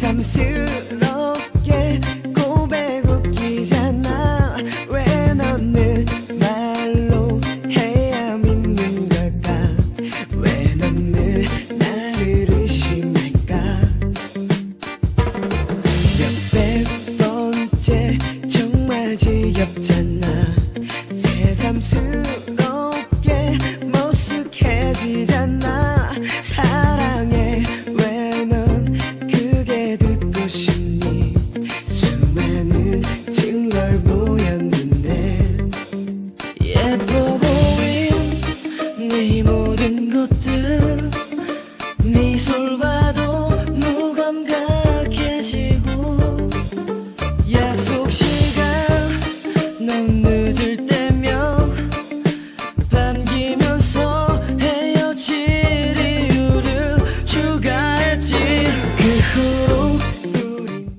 새삼스럽게 고백 웃기잖아. 왜 넌 늘 말로 해야 믿는 걸까? 왜 넌 늘 나를 의심할까? 몇백 번째 정말 지겹잖아. 새삼스럽게 로 보인 네 모든 것들 네 미소를